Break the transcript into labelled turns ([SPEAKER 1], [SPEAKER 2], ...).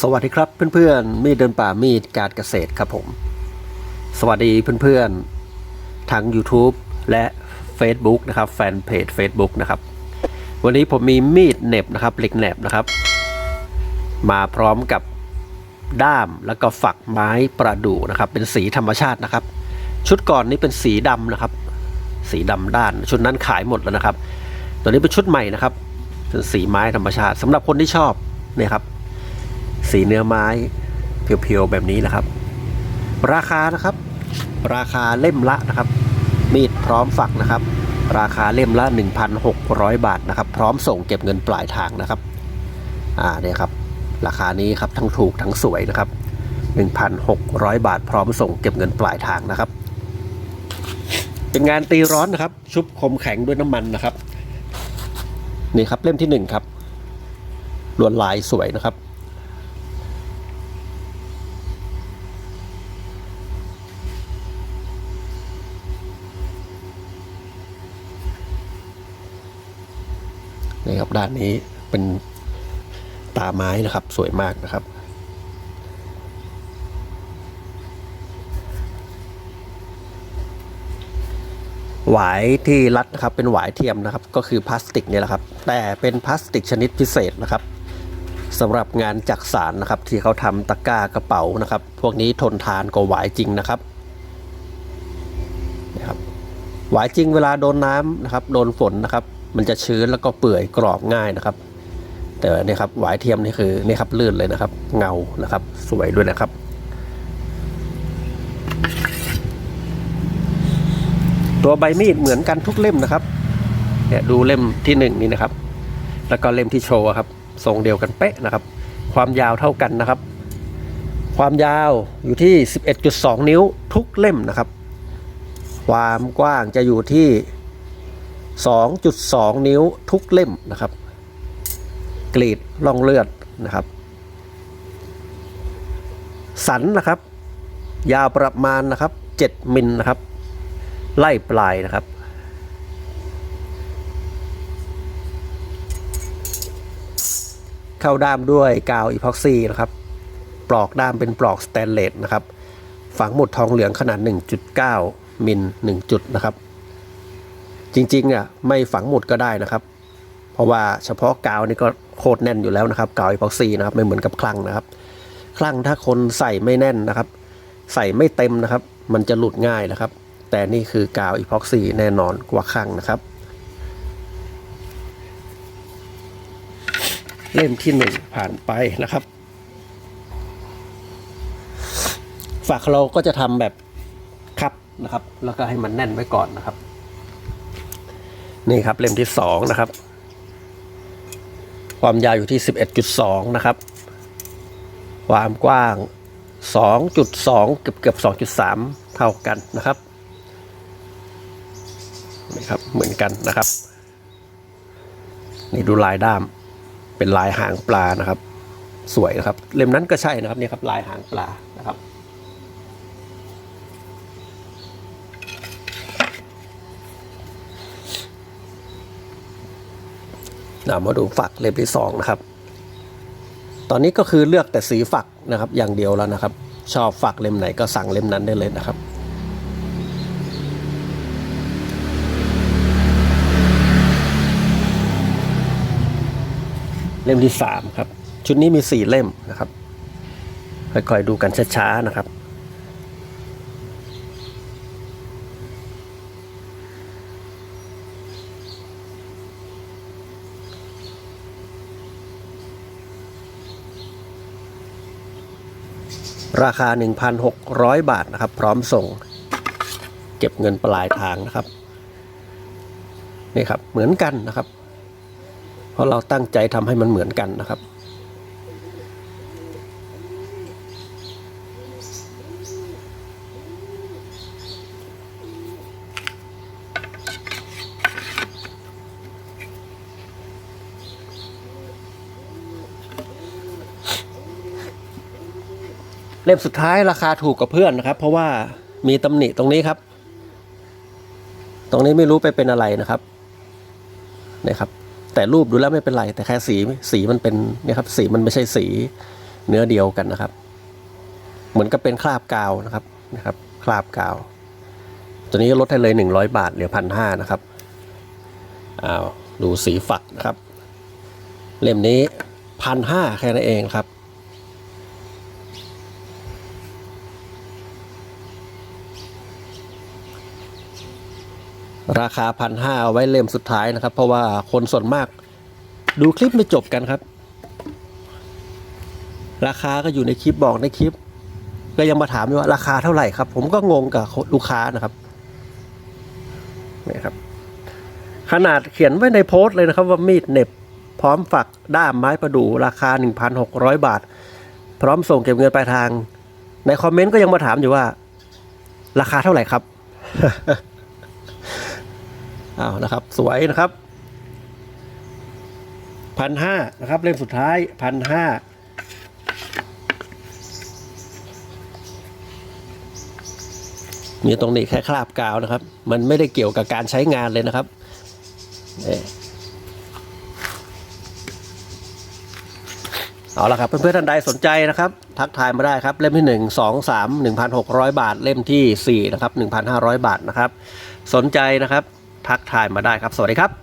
[SPEAKER 1] สวัสดีครับเพื่อนๆมีดเดินป่ามีดการเกษตรครับผม สวัสดีเพื่อนๆทาง YouTube และ Facebook นะครับแฟนเพจ Facebook นะครับ วันนี้ผมมีมีดเน็บนะครับเหล็กแหนบนะครับ มาพร้อมกับด้ามแล้วก็ฝักไม้ประดู่นะครับ เป็นสีธรรมชาตินะครับ ชุดก่อนนี้เป็นสีดำนะครับ สีดำด้าน ชุดนั้นขายหมดแล้วนะครับ ตัวนี้เป็นชุดใหม่นะครับเป็นสีไม้ธรรมชาติสำหรับคนที่ชอบเนี่ยครับ สีเนื้อไม้เพียวๆแบบนี้นะครับ ราคานะครับ ราคาเล่มละนะครับ มีดพร้อมฝักนะครับ ราคาเล่มละ 1,600 บาทนะครับ พร้อมส่งเก็บเงินปลายทางนะครับอ่าเนี่ยครับ ราคานี้ครับทั้งถูกทั้งสวยนะครับ 1,600 บาท พร้อมส่งเก็บเงินปลายทางนะครับ เป็นงานตีร้อนนะครับ ชุบคมแข็งด้วยน้ำมันนะครับนี่ครับเล่มที่หนึ่งครับลวดลายสวยนะครับ นี่ครับด้านนี้เป็นตาไม้นะครับสวยมากนะครับ หวายที่รัดนะครับเป็นหวายเทียมนะครับ ก็คือพลาสติกเนี่ยแหละครับ แต่เป็นพลาสติกชนิดพิเศษนะครับสำหรับงานจักสารนะครับ ที่เขาทำตะกร้ากระเป๋านะครับ พวกนี้ทนทานกว่าหวายจริงนะครับนะครับหวายจริงเวลาโดนน้ำนะครับ โดนฝนนะครับ มันจะชื้นแล้วก็เปื่อยกรอบง่ายนะครับ แต่นี่ครับหวายเทียมนี่คือนี่ครับลื่นเลยนะครับ เงานะครับ สวยด้วยนะครับ ตัวใบมีดเหมือนกันทุกเล่มนะครับเนี่ยดูเล่มที่หนึ่งนี่นะครับ แล้วก็เล่มที่โชว์ครับทรงเดียวกันเป๊ะนะครับ ความยาวเท่ากันนะครับ ความยาวอยู่ที่ 11.2 นิ้วทุกเล่มนะครับ ความกว้างจะอยู่ที่ 2.2 นิ้วทุกเล่มนะครับ กรีดล่องเลือดนะครับ สันนะครับ ยาวประมาณนะครับ 7 มิลนะครับ ไล่ปลายนะครับ เข้าด้ามด้วยกาวอีพ็อกซี่นะครับ ปลอกด้ามเป็นปลอกสแตนเลสนะครับ ฝังหมุดทองเหลืองขนาด 1.9 มิล1จุดนะครับ จริงๆอะไม่ฝังหมุดก็ได้นะครับ เพราะว่าเฉพาะกาวนี่ก็โคตรแน่นอยู่แล้วนะครับกาวอีพ็อกซี่นะครับไม่เหมือนกับคลั่งนะครับ คลั่งถ้าคนใส่ไม่แน่นนะครับ ใส่ไม่เต็มนะครับ มันจะหลุดง่ายนะครับ แต่นี่คือกาวอีพ็อกซี่แน่นอนกว่าคลั่งนะครับ เล่มที่หนึ่งผ่านไปนะครับฝักเราก็จะทำแบบคับนะครับ แล้วก็ให้มันแน่นไว้ก่อนนะครับ นี่ครับเล่มที่สองนะครับ ความยาวอยู่ที่ 11.2 นะครับ ความกว้าง 2.2 เกือบเกือบ 2.3 เท่ากันนะครับนี่ครับเหมือนกันนะครับ นี่ดูลายด้ามเป็นลายหางปลานะครับ สวยนะครับ เล่มนั้นก็ใช่นะครับนี่ครับลายหางปลานะครับ มาดูฝักเล่มที่สองนะครับ ตอนนี้ก็คือเลือกแต่สีฝักนะครับ อย่างเดียวแล้วนะครับ ชอบฝักเล่มไหนก็สั่งเล่มนั้นได้เลยนะครับเล่มที่สามครับ ชุดนี้มีสี่เล่มนะครับค่อยๆดูกันช้าๆนะครับ ราคา 1,600 บาทนะครับ พร้อมส่ง เก็บเงินปลายทางนะครับนี่ครับเหมือนกันนะครับ เพราะเราตั้งใจทำให้มันเหมือนกันนะครับ เล่มสุดท้ายราคาถูกกว่าเพื่อนนะครับ เพราะว่ามีตำหนิตรงนี้ครับ ตรงนี้ไม่รู้ไปเป็นอะไรนะครับนี่ครับ แต่รูปดูแล้วไม่เป็นไร แต่แค่สีสีมันเป็นนี่ครับ สีมันไม่ใช่สีเนื้อเดียวกันนะครับ เหมือนกับเป็นคราบกาวนะครับนะครับ คราบกาว ตัวนี้ลดให้เลยหนึ่งร้อยบาทเหลือพันห้านะครับอ้าวดูสีฝักนะครับ เล่มนี้พันห้าแค่นั้นเองครับ ราคาพันห้าเอาไว้เล่มสุดท้ายนะครับ เพราะว่าคนส่วนมากดูคลิปไม่จบกันครับ ราคาก็อยู่ในคลิปบอกในคลิป ก็ยังมาถามว่าราคาเท่าไหร่ครับ ผมก็งงกับลูกค้านะครับนี่ครับ ขนาดเขียนไว้ในโพสต์เลยนะครับ ว่ามีดเน็บพร้อมฝักด้ามไม้ประดู่ราคา 1,600 บาท พร้อมส่งเก็บเงินปลายทาง ในคอมเมนต์ก็ยังมาถามอยู่ว่า ราคาเท่าไหร่ครับ อ้าวนะครับ สวยนะครับพันห้านะครับ เล่มสุดท้ายพันห้ามีตรงนี้แค่คราบกาวนะครับ มันไม่ได้เกี่ยวกับการใช้งานเลยนะครับเอาละครับเพื่อนๆท่านใดสนใจนะครับ ทักทายมาได้ครับ เล่มที่ 1 2 3 1,600 บาท เล่มที่ 4 นะครับ 1,500 บาทนะครับ สนใจนะครับ ทักทายมาได้ครับ สวัสดีครับ